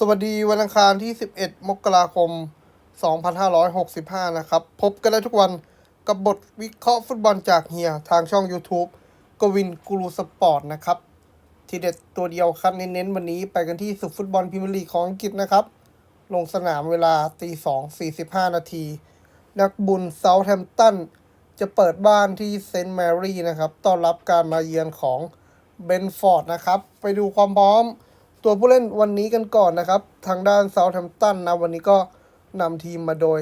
สวัสดีวันอังคารที่ 11 มกราคม 2565 นะครับ พบกันได้ทุกวันกับบทวิเคราะห์ฟุตบอลจากเฮีย ทางช่อง YouTube กวินกูรูสปอร์ตนะครับ ทีเด็ดตัวเดียวคัดเน้นๆวันนี้ไปกันที่สุดฟุตบอลพรีเมียร์ลีกของอังกฤษนะครับ ลงสนามเวลาตี2 45 นาที นักบุญเซาท์แฮมป์ตันจะเปิดบ้านที่เซนต์แมรี่นะครับ ต้อนรับการมาเยือนของเบนฟอร์ดนะครับ ไปดูความพร้อม ตัวผู้เล่นวันนี้กันก่อนนะครับ ทางด้านเซาท์แฮมป์ตันนะวันนี้ก็นำทีมมาโดย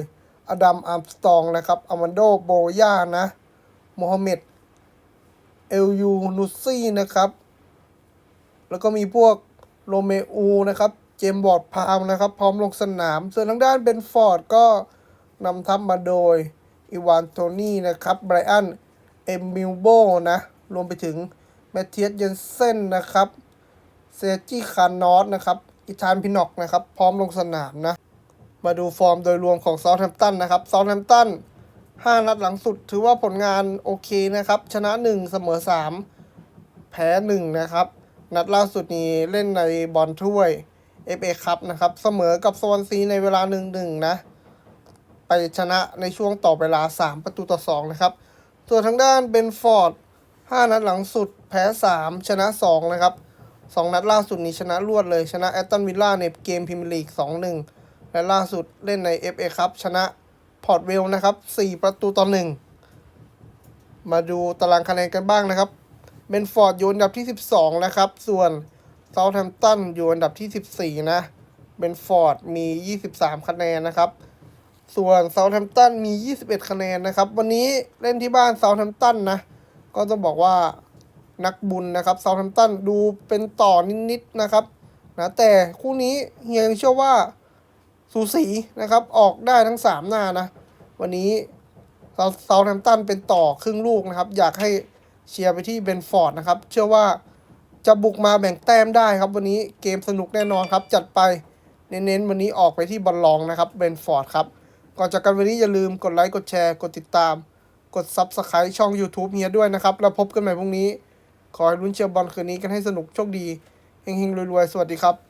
อดัมอาร์มสตองนะครับอามันโดโบย่านะโมฮัมเหม็ดเอลยูนุซี่นะครับ แล้วก็มีพวกโรเมอูนะครับ เจมบอร์ดพามนะครับ พร้อมลงสนาม ส่วนทางด้านเบนฟอร์ดก็นำทัพมาโดยอีวานโทนี่นะครับไบรอันเอมมิลโบนะ รวมไปถึงแมทเทียสเยนเซนนะครับ เซจิคานอสนะครับ อิธานพินอกนะครับ พร้อมลงสนามนะ มาดูฟอร์มโดยรวมของซ u ทแ h มตันนะครับซ u ทแ h มตัน5นัดหลังสุดถือว่าผลงานโอเคนะครับ ชนะ 1 เสมอ 3 แพ้ 1 นะครับ นัดล่าสุดนี้เล่นในบอลถ้วย FA ครับนะครับ เสมอกับสวนซีในเวลา 1-1 นะ ไปชนะในช่วงต่อเวลา 3 ประตูต่อ 2 นะครับ ส่วนทางด้านเบนฟอร์ด 5 นัดหลังสุด แพ้ 3 ชนะ 2 นะครับ 2นัดล่าสุดนี้ชนะรวดเลยชนะแอตตันวิลล่าในเกมพรีเมียร์ลีก 2-1 และล่าสุดเล่นใน FA ครับชนะพอร์ตเวลนะครับ 4 ประตูต่อ 1 มาดูตารางคะแนนกันบ้างนะครับเบนฟอร์ดอยู่อันดับที่ 12 นะครับ ส่วนเซาท์แฮมป์ตันอยู่อันดับที่ 14 นะเบนฟอร์ดมี 23 คะแนนนะครับ ส่วนเซาท์แฮมป์ตันมี 21 คะแนนนะครับ วันนี้เล่นที่บ้านเซาท์แฮมป์ตันนะ ก็ต้องบอกว่า นักบุญนะครับเซาท์แฮมป์ตันดูเป็นต่อนิดๆนะครับนะแต่คู่นี้เฮียยังเชื่อว่าสูสีนะครับออกได้ทั้ง 3 หน้านะ วันนี้เซาท์แฮมป์ตันเป็นต่อครึ่งลูกนะครับ อยากให้เชียร์ไปที่เบนฟอร์ดนะครับ เชื่อว่าจะบุกมาแบ่งแต้มได้ครับ วันนี้เกมสนุกแน่นอนครับ จัดไปเน้นๆวันนี้ออกไปที่บอลลองนะครับเบนฟอร์ดครับ ก่อนจากกันวันนี้อย่าลืมกดไลค์กดแชร์ กดติดตาม กด Subscribe ช่อง YouTube เฮียด้วยนะครับ แล้วพบกันใหม่พรุ่งนี้ ขอให้ลุ้นเชียร์บอลคืนนี้กันให้สนุกโชคดีเฮงๆรวยๆ สวัสดีครับ